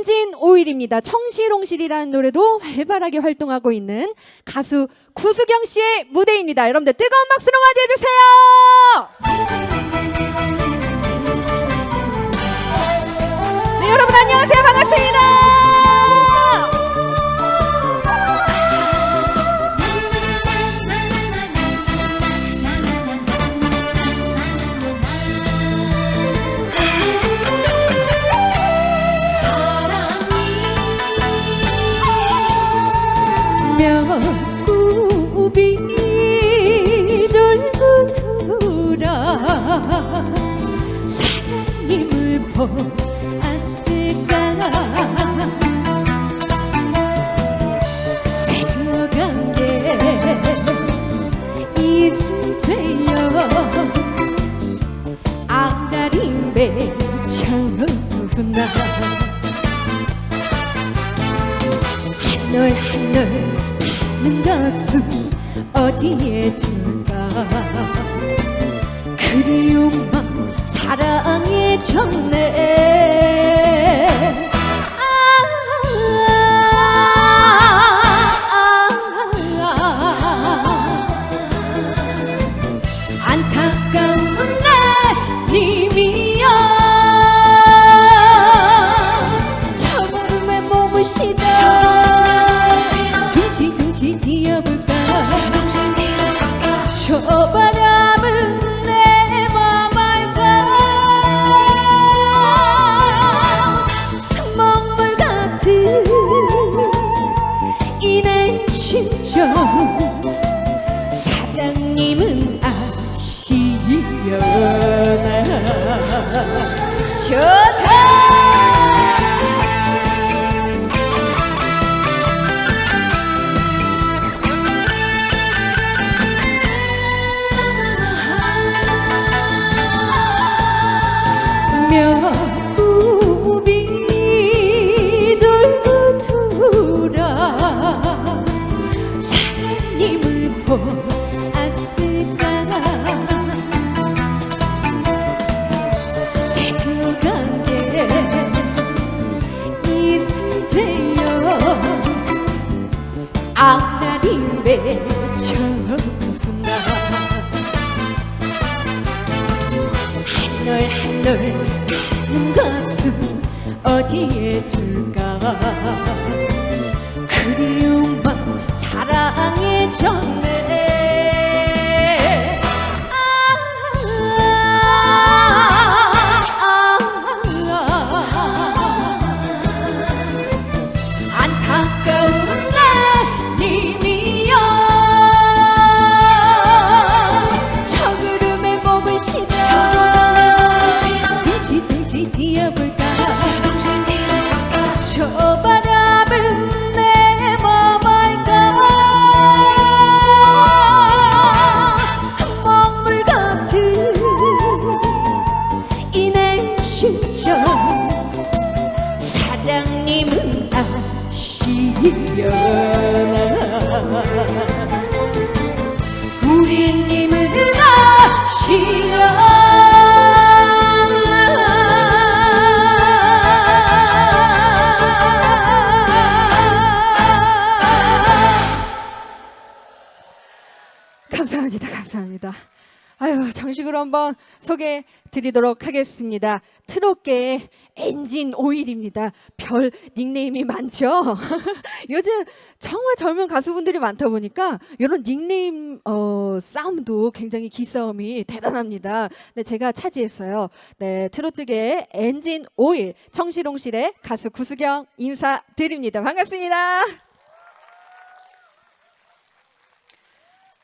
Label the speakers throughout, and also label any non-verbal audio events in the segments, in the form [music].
Speaker 1: 엔진 오일입니다. 청실홍실이라는 노래로 활발하게 활동하고 있는 가수 구수경 씨의 무대입니다. 여러분들 뜨거운 박수로 맞이해 주세요. 네, 여러분 안녕하세요. 반갑습니다. 한올 한올 타는 가슴 어디에 둘까 그리움만 사랑에 졌네 저 맺혀구나 한올 한올 타는 가슴 어디에 둘까? 그리움만 사랑에 졌네 한번 소개 드리도록 하겠습니다. 트롯계의 엔진 오일입니다. 별 닉네임이 많죠? [laughs] 요즘 정말 젊은 가수분들이 많다 보니까 이런 닉네임 어, 싸움도 굉장히 기싸움이 대단합니다. 네, 제가 차지했어요. 네, 트로트계의 엔진 오일 청실홍실의 가수 구수경 인사드립니다. 반갑습니다.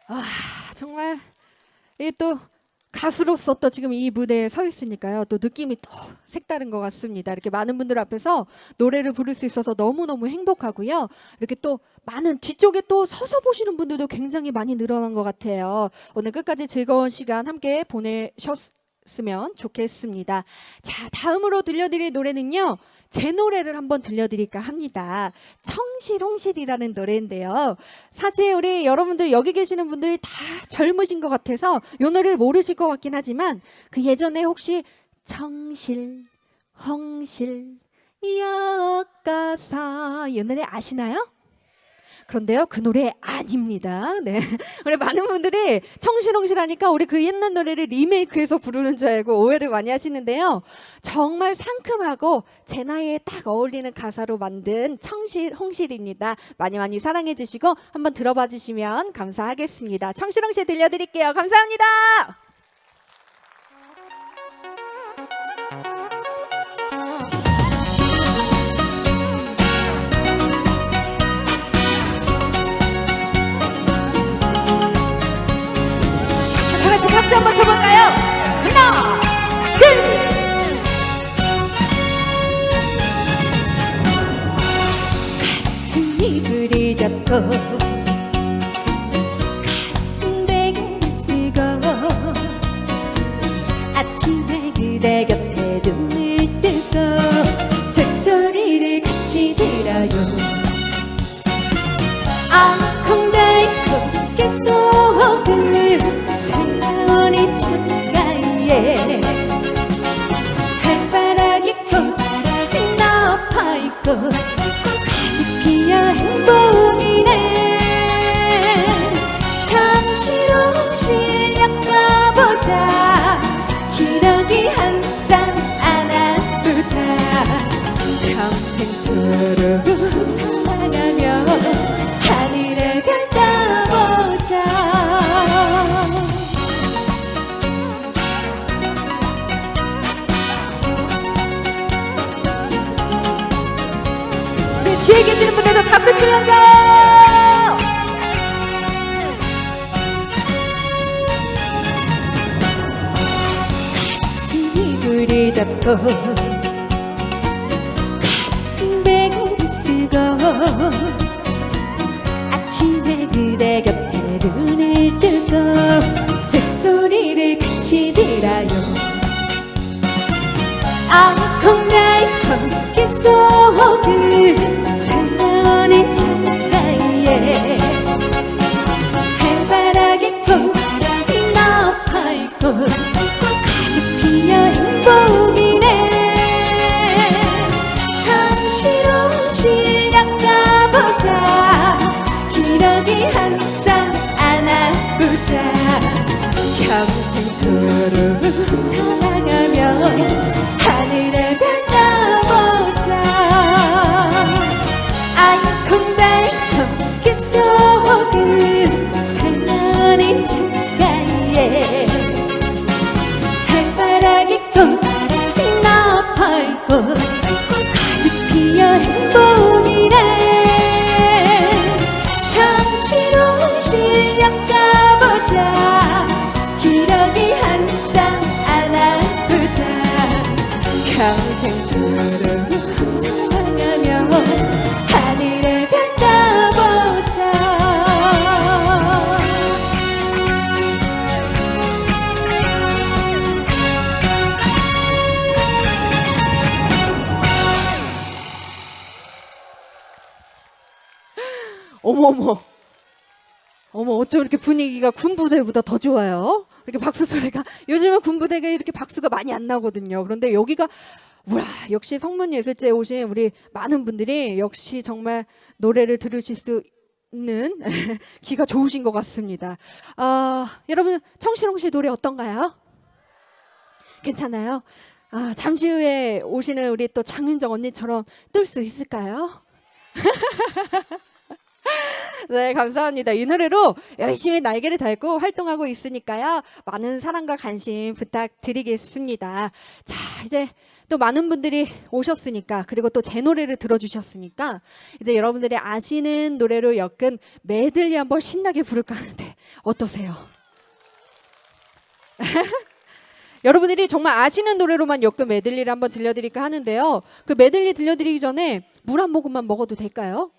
Speaker 1: 아, 정말 이또 가수로서 또 지금 이 무대에 서 있으니까요. 또 느낌이 또 색다른 것 같습니다. 이렇게 많은 분들 앞에서 노래를 부를 수 있어서 너무너무 행복하고요. 이렇게 또 많은 뒤쪽에 또 서서 보시는 분들도 굉장히 많이 늘어난 것 같아요. 오늘 끝까지 즐거운 시간 함께 보내셨 으면 좋겠습니다. 자, 다음으로 들려드릴 노래는요. 제 노래를 한번 들려드릴까 합니다. 청실홍실이라는 노래인데요. 사실 우리 여러분들 여기 계시는 분들이 다 젊으신 것 같아서 이 노래를 모르실 것 같긴 하지만 그 예전에 혹시 청실, 홍실 역가사 이 노래 아시나요? 그런데요, 그 노래 아닙니다. 네. [laughs] 우리 많은 분들이 청실홍실하니까 우리 그 옛날 노래를 리메이크해서 부르는 줄 알고 오해를 많이 하시는데요. 정말 상큼하고 제 나이에 딱 어울리는 가사로 만든 청실홍실입니다. 많이 많이 사랑해 주시고 한번 들어봐 주시면 감사하겠습니다. 청실홍실 들려드릴게요. 감사합니다. 박수 한번 쳐볼까요? 하나, 둘. 같은 이불을 덮고 querer. 뒤에 계시는 분들도 박수 치면서! 같은 이불을 덮고 같은 베개를 쓰고 아침에 그대 곁에 눈을 뜨고 새소리를 같이 들어요. 알콩달콩 깨소금 평생토 평생토록 사랑하며 하늘에 별 따보자 어머머. 어머, 어쩜 이렇게 분위기가 군부대보다 더 좋아요? 이렇게 박수 소리가, [laughs] 요즘은 군부대가 이렇게 박수가 많이 안 나거든요. 그런데 여기가, 와, 역시 성문 예술제에 오신 우리 많은 분들이 역시 정말 노래를 들으실 수 있는 [laughs] 귀가 좋으신 것 같습니다. 아, 여러분, 청실홍 씨 노래 어떤가요? 괜찮아요? 아, 잠시 후에 오시는 우리 또 장윤정 언니처럼 뜰 수 있을까요? [laughs] 네, 감사합니다. 이 노래로 열심히 날개를 달고 활동하고 있으니까요. 많은 사랑과 관심 부탁드리겠습니다. 자, 이제 또 많은 분들이 오셨으니까, 그리고 또 제 노래를 들어주셨으니까, 이제 여러분들이 아시는 노래로 엮은 메들리 한번 신나게 부를까 하는데, 어떠세요? [laughs] 여러분들이 정말 아시는 노래로만 엮은 메들리를 한번 들려드릴까 하는데요. 그 메들리 들려드리기 전에 물 한 모금만 먹어도 될까요?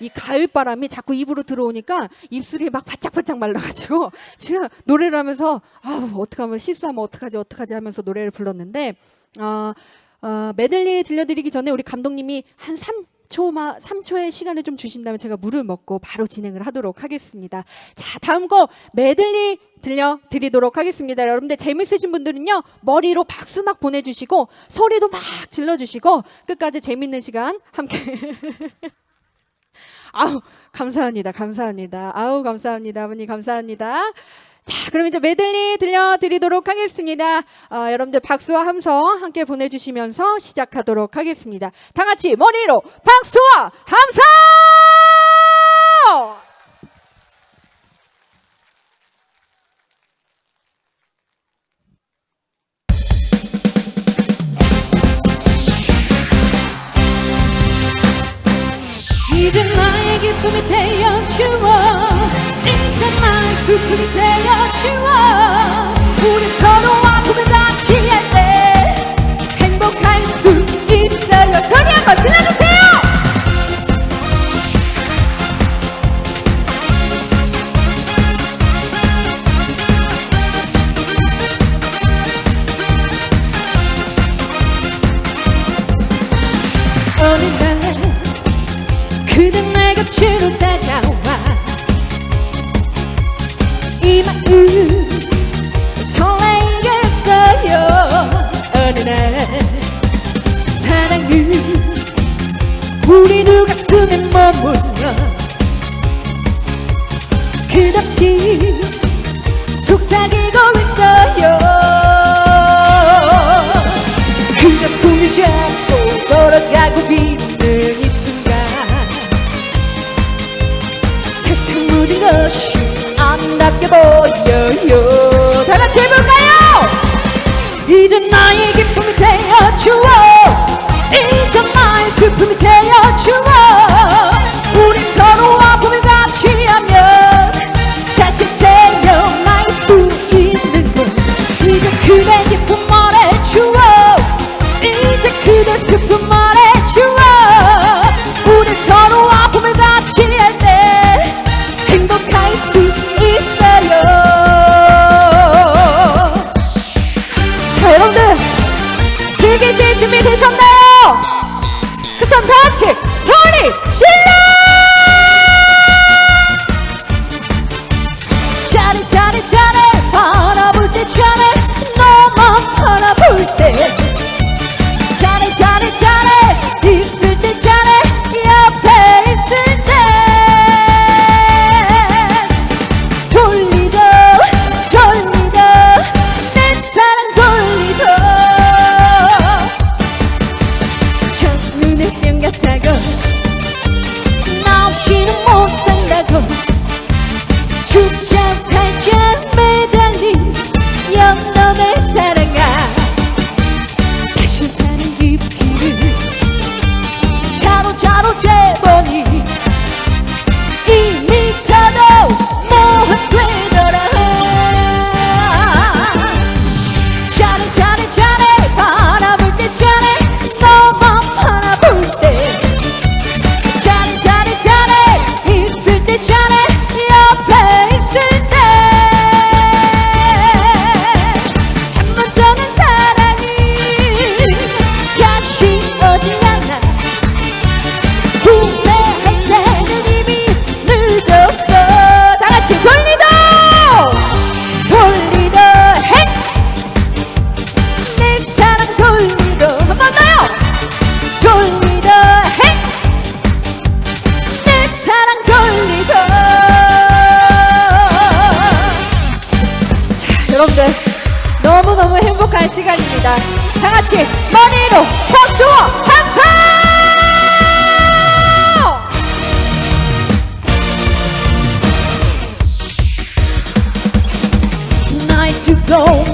Speaker 1: 이 가을 바람이 자꾸 입으로 들어오니까 입술이 막 바짝바짝 말라가지고 [laughs] 지금 노래를 하면서 아우 어떡하면 실수하면 어떡하지 어떡하지 하면서 노래를 불렀는데 어, 어, 메들리 들려드리기 전에 우리 감독님이 한 3, 3초마 3초의 시간을 좀 주신다면 제가 물을 먹고 바로 진행을 하도록 하겠습니다. 자, 다음 곡 메들리 들려 드리도록 하겠습니다. 여러분들 재밌으신 분들은요. 머리로 박수 막 보내 주시고 소리도 막 질러 주시고 끝까지 재밌는 시간 함께 [laughs] 아우 감사합니다. 감사합니다. 아우 감사합니다. 아버님 감사합니다. 자, 그럼 이제 메들리 들려드리도록 하겠습니다. 어, 여러분들 박수와 함성 함께 보내주시면서 시작하도록 하겠습니다. 다 같이 머리로 박수와 함성! 슬픔이 되어 주어 우리 두 가슴에 머물러 끝없이 속삭이고 있어요. 그가 손을 잡고 걸어가고 있는 이 순간 세상 모든 것이 아름답게 보여요. 다 같이 해볼까요? 이제 나의 기쁨이 되어주어 이제 나의 슬픔이 되어주어 못 여러분들 너무너무 행복한 시간입니다. 다 같이 머리로 박수와 함성! 나의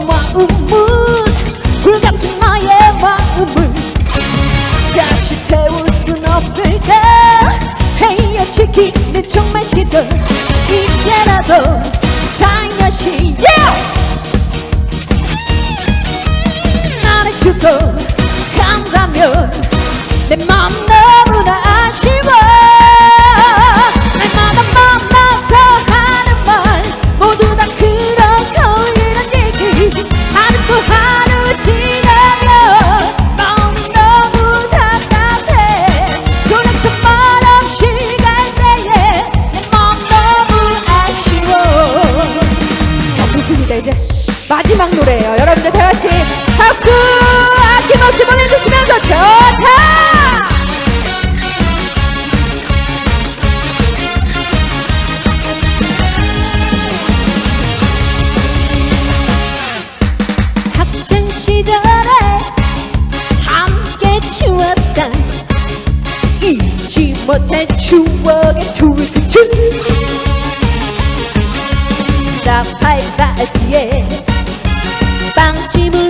Speaker 1: 마음은 불같은 나의 마음을 다시 태울 순 없을까? 헤어지기는 정말 싫어 이제라도 살며시 yeah! 마지막 노래예요. 여러분들 다 같이 박수! 아낌없이 보내주시면서 좋자! 학생 시절에 함께 추웠던 잊지 못할 추억의 트위스트 나팔 따지에 빵집을